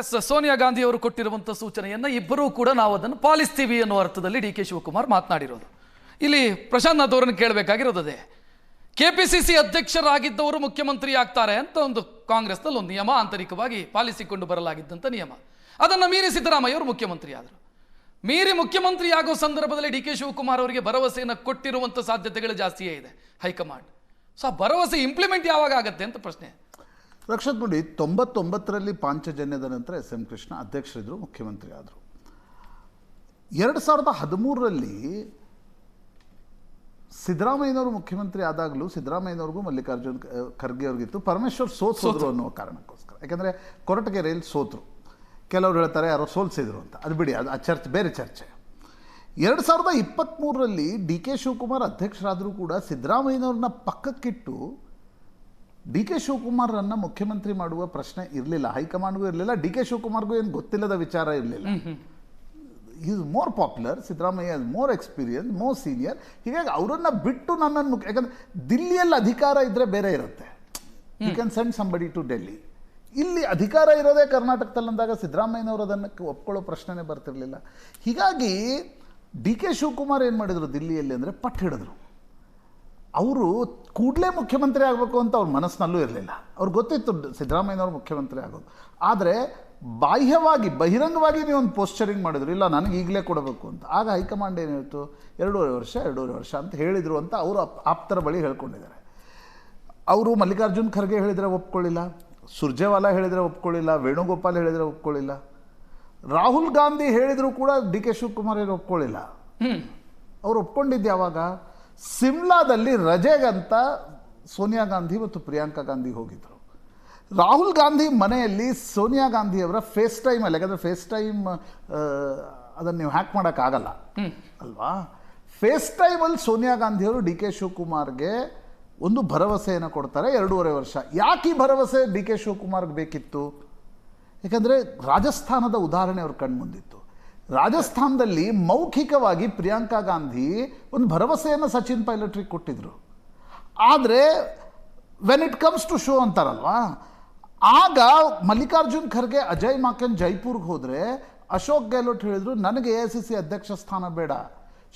S, Sonia Gandhi ಅವರು ಕೊಟ್ಟಿರುವಂಥ ಸೂಚನೆಯನ್ನ ಇಬ್ಬರೂ ಕೂಡ ನಾವು ಅದನ್ನು ಪಾಲಿಸ್ತೀವಿ ಅನ್ನೋ ಅರ್ಥದಲ್ಲಿ ಡಿ ಕೆ ಶಿವಕುಮಾರ್ ಮಾತನಾಡಿರೋದು. ಇಲ್ಲಿ ಪ್ರಶಾಂತ್ ನಾಥ್ ಅವರನ್ನು ಕೇಳಬೇಕಾಗಿರೋದು ಕೆ ಪಿ ಸಿ ಸಿ ಅಧ್ಯಕ್ಷರಾಗಿದ್ದವರು ಮುಖ್ಯಮಂತ್ರಿ ಆಗ್ತಾರೆ ಅಂತ ಒಂದು ಕಾಂಗ್ರೆಸ್ನಲ್ಲಿ ಒಂದು ನಿಯಮ ಆಂತರಿಕವಾಗಿ ಪಾಲಿಸಿಕೊಂಡು ಬರಲಾಗಿದ್ದಂಥ ನಿಯಮ. ಅದನ್ನು ಮೀರಿ ಸಿದ್ದರಾಮಯ್ಯ ಅವರು ಮುಖ್ಯಮಂತ್ರಿ ಆದರು. ಮೀರಿ ಮುಖ್ಯಮಂತ್ರಿ ಆಗೋ ಸಂದರ್ಭದಲ್ಲಿ ಡಿ ಕೆ ಶಿವಕುಮಾರ್ ಅವರಿಗೆ ಭರವಸೆಯನ್ನು ಕೊಟ್ಟಿರುವಂಥ ಸಾಧ್ಯತೆಗಳು ಜಾಸ್ತಿಯೇ ಇದೆ ಹೈಕಮಾಂಡ್. ಸೊ ಆ ಭರವಸೆ ಇಂಪ್ಲಿಮೆಂಟ್ ಯಾವಾಗ ಆಗತ್ತೆ ಅಂತ ಪ್ರಶ್ನೆ. ರಕ್ಷತ್ ನೋಡಿ ತೊಂಬತ್ತೊಂಬತ್ತರಲ್ಲಿ ಪಾಂಚಜನ್ಯದ ನಂತರ ಎಸ್ ಎಂ ಕೃಷ್ಣ ಅಧ್ಯಕ್ಷರಿದ್ದರು ಮುಖ್ಯಮಂತ್ರಿ ಆದರು. ಎರಡು ಸಾವಿರದ ಹದಿಮೂರರಲ್ಲಿ ಸಿದ್ದರಾಮಯ್ಯನವರು ಮುಖ್ಯಮಂತ್ರಿ ಆದಾಗಲೂ ಸಿದ್ದರಾಮಯ್ಯನವ್ರಿಗೂ ಮಲ್ಲಿಕಾರ್ಜುನ್ ಖರ್ಗೆ ಅವ್ರಿಗಿತ್ತು. ಪರಮೇಶ್ವರ್ ಸೋತ್ಸೋದ್ರು ಅನ್ನೋ ಕಾರಣಕ್ಕೋಸ್ಕರ. ಯಾಕೆಂದರೆ ಕೊರಟಗೆರೆಯಲ್ಲಿ ಸೋತರು. ಕೆಲವರು ಹೇಳ್ತಾರೆ ಯಾರೋ ಸೋಲ್ಸಿದ್ರು ಅಂತ. ಅದು ಬಿಡಿ ಅದು ಆ ಚರ್ಚೆ ಬೇರೆ ಚರ್ಚೆ. ಎರಡು ಸಾವಿರದ ಇಪ್ಪತ್ತ್ಮೂರರಲ್ಲಿ ಡಿ ಕೆ ಶಿವಕುಮಾರ್ ಅಧ್ಯಕ್ಷರಾದರೂ ಕೂಡ ಸಿದ್ದರಾಮಯ್ಯನವ್ರನ್ನ ಪಕ್ಕಕ್ಕಿಟ್ಟು ಡಿ ಕೆ ಶಿವಕುಮಾರನ್ನ ಮುಖ್ಯಮಂತ್ರಿ ಮಾಡುವ ಪ್ರಶ್ನೆ ಇರಲಿಲ್ಲ ಹೈಕಮಾಂಡ್ಗೂ ಇರಲಿಲ್ಲ ಡಿ ಕೆ ಶಿವಕುಮಾರ್ಗೂ ಏನು ಗೊತ್ತಿಲ್ಲದ ವಿಚಾರ ಇರಲಿಲ್ಲ. Is more popular Siddaramaiah is more experience more senior ಹೀಗಾಗಿ ಅವರನ್ನು ಬಿಟ್ಟು ನನ್ನನ್ನು ಮುಖ್ಯ- ಯಾಕಂದ್ರೆ ದಿಲ್ಲಿಯಲ್ಲಿ ಅಧಿಕಾರ ಇದ್ದರೆ ಬೇರೆ ಇರುತ್ತೆ. You can send somebody to Delhi ಇಲ್ಲಿ ಅಧಿಕಾರ ಇರೋದೇ ಕರ್ನಾಟಕದಲ್ಲಿ ಅಂದಾಗ ಸಿದ್ದರಾಮಯ್ಯನವರು ಅದನ್ನು ಒಪ್ಕೊಳ್ಳೋ ಪ್ರಶ್ನೆನೇ ಬರ್ತಿರಲಿಲ್ಲ. ಹೀಗಾಗಿ ಡಿ ಕೆ ಶಿವಕುಮಾರ್ ಏನು ಮಾಡಿದರು ದಿಲ್ಲಿಯಲ್ಲಿ ಅಂದರೆ ಪಟ್ಟು ಹಿಡಿದ್ರು ಅವರು ಕೂಡಲೇ ಮುಖ್ಯಮಂತ್ರಿ ಆಗಬೇಕು ಅಂತ ಅವ್ರ ಮನಸ್ಸಿನಲ್ಲೂ ಇರಲಿಲ್ಲ. ಅವ್ರಿಗೆ ಗೊತ್ತಿತ್ತು ಸಿದ್ದರಾಮಯ್ಯನವರು ಮುಖ್ಯಮಂತ್ರಿ ಆಗೋದು ಆದರೆ ಬಾಹ್ಯವಾಗಿ ಬಹಿರಂಗವಾಗಿ ನೀವು ಒಂದು ಪೋಸ್ಚರಿಂಗ್ ಮಾಡಿದ್ರು. ಇಲ್ಲ ನನಗೆ ಈಗಲೇ ಕೊಡಬೇಕು ಅಂತ. ಆಗ ಹೈಕಮಾಂಡ್ ಏನು ಹೇಳ್ತು ಎರಡೂವರೆ ವರ್ಷ ಎರಡೂವರೆ ವರ್ಷ ಅಂತ ಹೇಳಿದರು ಅಂತ ಅವರು ಆಪ್- ಆಪ್ತರ ಬಳಿ ಹೇಳ್ಕೊಂಡಿದ್ದಾರೆ. ಅವರು ಮಲ್ಲಿಕಾರ್ಜುನ್ ಖರ್ಗೆ ಹೇಳಿದರೆ ಒಪ್ಕೊಳ್ಳಿಲ್ಲ ಸುರ್ಜೇವಾಲಾ ಹೇಳಿದರೆ ಒಪ್ಕೊಳ್ಳಿಲ್ಲ ವೇಣುಗೋಪಾಲ್ ಹೇಳಿದರೆ ಒಪ್ಕೊಳ್ಳಿಲ್ಲ ರಾಹುಲ್ ಗಾಂಧಿ ಹೇಳಿದರೂ ಕೂಡ ಡಿ ಕೆ ಶಿವಕುಮಾರ್ ಏನು ಒಪ್ಕೊಳ್ಳಿಲ್ಲ. ಅವ್ರು ಒಪ್ಕೊಂಡಿದ್ದು ಯಾವಾಗ? ಸಿಮ್ಲಾದಲ್ಲಿ ರಜೆಗಂತ ಸೋನಿಯಾ ಗಾಂಧಿ ಮತ್ತು ಪ್ರಿಯಾಂಕಾ ಗಾಂಧಿ ಹೋಗಿದ್ದರು ರಾಹುಲ್ ಗಾಂಧಿ ಮನೆಯಲ್ಲಿ ಸೋನಿಯಾ ಗಾಂಧಿಯವರ ಫೇಸ್ ಟೈಮಲ್ಲಿ ಯಾಕಂದರೆ ಫೇಸ್ ಟೈಮ್ ಅದನ್ನು ನೀವು ಹ್ಯಾಕ್ ಮಾಡೋಕ್ಕಾಗಲ್ಲ. ಅಲ್ವಾ? ಫೇಸ್ ಟೈಮಲ್ಲಿ ಸೋನಿಯಾ ಗಾಂಧಿಯವರು ಡಿ ಕೆ ಶಿವಕುಮಾರ್ಗೆ ಒಂದು ಭರವಸೆಯನ್ನು ಕೊಡ್ತಾರೆ ಎರಡೂವರೆ ವರ್ಷ. ಯಾಕೆ ಈ ಭರವಸೆ ಡಿ ಕೆ ಶಿವಕುಮಾರ್ಗೆ ಬೇಕಿತ್ತು? ಯಾಕಂದರೆ ರಾಜಸ್ಥಾನದ ಉದಾಹರಣೆ ಅವ್ರ ಕಣ್ಮುಂದಿತ್ತು. ರಾಜಸ್ಥಾನದಲ್ಲಿ ಮೌಖಿಕವಾಗಿ ಪ್ರಿಯಾಂಕಾ ಗಾಂಧಿ ಒಂದು ಭರವಸೆಯನ್ನು ಸಚಿನ್ ಪೈಲಟ್ರಿಗೆ ಕೊಟ್ಟಿದ್ರು. ಆದರೆ when it comes to show ಅಂತಾರಲ್ವಾ, ಆಗ ಮಲ್ಲಿಕಾರ್ಜುನ್ ಖರ್ಗೆ, ಅಜಯ್ ಮಾಕನ್ ಜೈಪುರ್ಗೆ ಹೋದರೆ, ಅಶೋಕ್ ಗೆಹ್ಲೋಟ್ ಹೇಳಿದ್ರು, ನನಗೆ ಎ ಐ ಸಿ ಸಿ ಅಧ್ಯಕ್ಷ ಸ್ಥಾನ ಬೇಡ.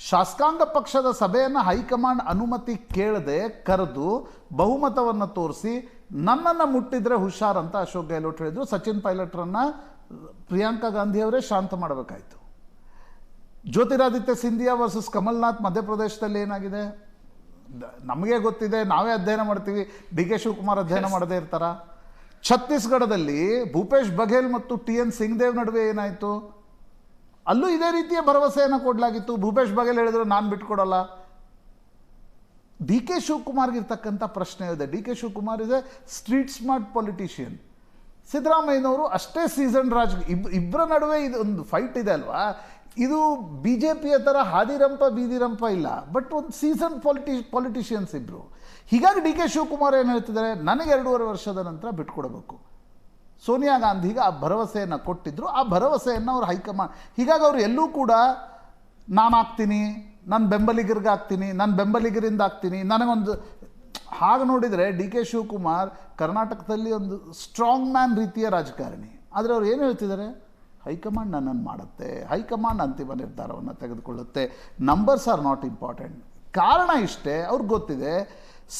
ಶಾಸಕಾಂಗ ಪಕ್ಷದ ಸಭೆಯನ್ನು ಹೈಕಮಾಂಡ್ ಅನುಮತಿ ಕೇಳದೆ ಕರೆದು ಬಹುಮತವನ್ನು ತೋರಿಸಿ, ನನ್ನನ್ನು ಮುಟ್ಟಿದ್ರೆ ಹುಷಾರ್ ಅಂತ ಅಶೋಕ್ ಗೆಹ್ಲೋಟ್ ಹೇಳಿದ್ರು. ಸಚಿನ್ ಪೈಲಟ್ರನ್ನ ಪ್ರಿಯಾಂಕಾ ಗಾಂಧಿಯವರೇ ಶಾಂತ ಮಾಡಬೇಕಾಯ್ತು. ಜ್ಯೋತಿರಾದಿತ್ಯ ಸಿಂಧಿಯಾ ವರ್ಸಸ್ ಕಮಲ್ನಾಥ್ ಮಧ್ಯಪ್ರದೇಶದಲ್ಲಿ ಏನಾಗಿದೆ? ನಮಗೆ ಗೊತ್ತಿದೆ ನಾವೇ ಅಧ್ಯಯನ ಮಾಡ್ತೀವಿ. ಡಿ ಕೆ ಶಿವಕುಮಾರ್ ಅಧ್ಯಯನ ಮಾಡದೇ ಇರ್ತಾರ? ಛತ್ತೀಸ್ಗಢದಲ್ಲಿ ಭೂಪೇಶ್ ಬಘೇಲ್ ಮತ್ತು ಟಿ ಎನ್ ಸಿಂಗ್ದೇವ್ ನಡುವೆ ಏನಾಯಿತು? ಅಲ್ಲೂ ಇದೇ ರೀತಿಯ ಭರವಸೆಯನ್ನು ಕೊಡಲಾಗಿತ್ತು. ಭೂಪೇಶ್ ಬಘೇಲ್ ಹೇಳಿದ್ರು ನಾನು ಬಿಟ್ಕೊಡಲ್ಲ. ಡಿ ಕೆ ಶಿವಕುಮಾರ್ಗೆ ಇರ್ತಕ್ಕಂಥ ಪ್ರಶ್ನೆ ಇದೆ. ಡಿ ಕೆ ಶಿವಕುಮಾರ್ ಇದೆ ಎ ಸ್ಟ್ರೀಟ್ ಸ್ಮಾರ್ಟ್ ಪೊಲಿಟಿಷಿಯನ್ ಸಿದ್ದರಾಮಯ್ಯನವರು ಅಷ್ಟೇ ಸೀಸನ್ ರಾಜ್ ಇಬ್ ಇಬ್ಬರ ನಡುವೆ ಇದು ಒಂದು ಫೈಟ್ ಇದೆ ಅಲ್ವಾ? ಇದು ಬಿ ಜೆ ಪಿಯ ಥರ ಹಾದಿರಂಪ ಬೀದಿರಂಪ ಇಲ್ಲ ಬಟ್ ಒಂದು ಸೀಸನ್ ಪಾಲಿಟಿ ಪಾಲಿಟಿಷಿಯನ್ಸ್ ಇಬ್ಬರು ಹೀಗಾಗಿ ಡಿ ಕೆ ಶಿವಕುಮಾರ್ ಏನು ಹೇಳ್ತಿದ್ದಾರೆ? ನನಗೆ ಎರಡೂವರೆ ವರ್ಷದ ನಂತರ ಬಿಟ್ಕೊಡಬೇಕು. ಸೋನಿಯಾ ಗಾಂಧಿಗೆ ಆ ಭರವಸೆಯನ್ನು ಕೊಟ್ಟಿದ್ದರು ಆ ಭರವಸೆಯನ್ನು ಅವ್ರು ಹೈಕಮಾಂಡ್, ಹೀಗಾಗಿ ಅವರು ಎಲ್ಲೂ ಕೂಡ ನಾನು ಆಗ್ತೀನಿ ನನ್ನ ಬೆಂಬಲಿಗರಿಗೆ ಆಗ್ತೀನಿ ನನ್ನ ಬೆಂಬಲಿಗರಿಂದ ಆಗ್ತೀನಿ, ನನಗೊಂದು ಹಾಗೆ ನೋಡಿದರೆ ಡಿ ಕೆ ಶಿವಕುಮಾರ್ ಕರ್ನಾಟಕದಲ್ಲಿ ಒಂದು ಸ್ಟ್ರಾಂಗ್ ಮ್ಯಾನ್ ರೀತಿಯ ರಾಜಕಾರಣಿ. ಆದರೆ ಅವ್ರು ಏನು ಹೇಳ್ತಿದ್ದಾರೆ? ಹೈಕಮಾಂಡ್ ನನ್ನನ್ನು ಮಾಡುತ್ತೆ, ಹೈಕಮಾಂಡ್ ಅಂತಿಮ ನಿರ್ಧಾರವನ್ನು ತೆಗೆದುಕೊಳ್ಳುತ್ತೆ. ನಂಬರ್ಸ್ ಆರ್ ನಾಟ್ ಇಂಪಾರ್ಟೆಂಟ್ ಕಾರಣ ಇಷ್ಟೇ, ಅವ್ರಿಗೆ ಗೊತ್ತಿದೆ,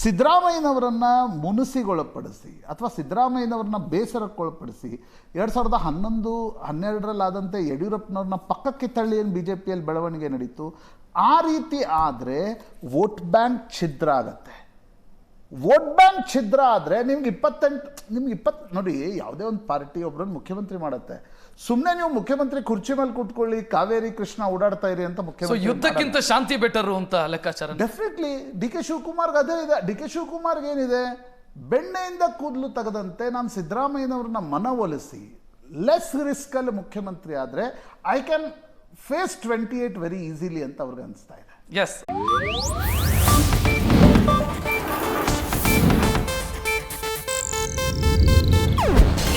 ಸಿದ್ದರಾಮಯ್ಯನವರನ್ನು ಮುನಿಸಿಗೊಳಪಡಿಸಿ ಅಥವಾ ಸಿದ್ದರಾಮಯ್ಯನವ್ರನ್ನ ಬೇಸರಕ್ಕೊಳಪಡಿಸಿ ಎರಡು ಸಾವಿರದ ಹನ್ನೊಂದು, ಹನ್ನೆರಡರಲ್ಲಾದಂತೆ ಯಡಿಯೂರಪ್ಪನವ್ರನ್ನ ಪಕ್ಕಕ್ಕೆ ತಳ್ಳಿ ಏನು ಬಿ ಜೆ ಪಿಯಲ್ಲಿ ಬೆಳವಣಿಗೆ ನಡೀತು, ಆ ರೀತಿ ಆದರೆ ವೋಟ್ ಬ್ಯಾಂಕ್ ಛಿದ್ರ ಆಗತ್ತೆ. ವೋಟ್ ಬ್ಯಾಂಕ್ ಛಿದ್ರ ಆದರೆ ನಿಮ್ಗೆ ಇಪ್ಪತ್ತೆಂಟು ನಿಮ್ಗೆ ಇಪ್ಪತ್ತು ನೋಡಿ ಯಾವುದೇ ಒಂದು ಪಾರ್ಟಿ ಒಬ್ಬರನ್ನು ಮುಖ್ಯಮಂತ್ರಿ ಮಾಡುತ್ತೆ. ಸುಮ್ಮನೆ ನೀವು ಮುಖ್ಯಮಂತ್ರಿ ಕುರ್ಚಿ ಮೇಲೆ ಕೂತ್ಕೊಳ್ಳಿ ಕಾವೇರಿ ಕೃಷ್ಣ ಓಡಾಡ್ತಾ ಇರಿ ಅಂತ ಮುಖ್ಯಮಂತ್ರಿ ಯುದ್ಧಕ್ಕಿಂತ ಶಾಂತಿ ಬೆಟರು ಅಂತ ಲೆಕ್ಕಾಚಾರ? ಡೆಫಿನೆಟ್ಲಿ ಡಿ ಕೆ ಶಿವಕುಮಾರ್ಗೆ ಅದೇ ಇದೆ. ಡಿ ಕೆ ಶಿವಕುಮಾರ್ಗೆ ಏನಿದೆ? ಬೆಣ್ಣೆಯಿಂದ ಕೂದಲು ತೆಗೆದಂತೆ ನಾನು ಸಿದ್ದರಾಮಯ್ಯನವ್ರನ್ನ ಮನವೊಲಿಸಿ ಲೆಸ್ ರಿಸ್ಕಲ್ಲಿ ಮುಖ್ಯಮಂತ್ರಿ ಆದರೆ I can face twenty eight very easily ಅಂತ ಅವ್ರಿಗೆ ಅನಿಸ್ತಾ ಇದೆ. ಎಸ್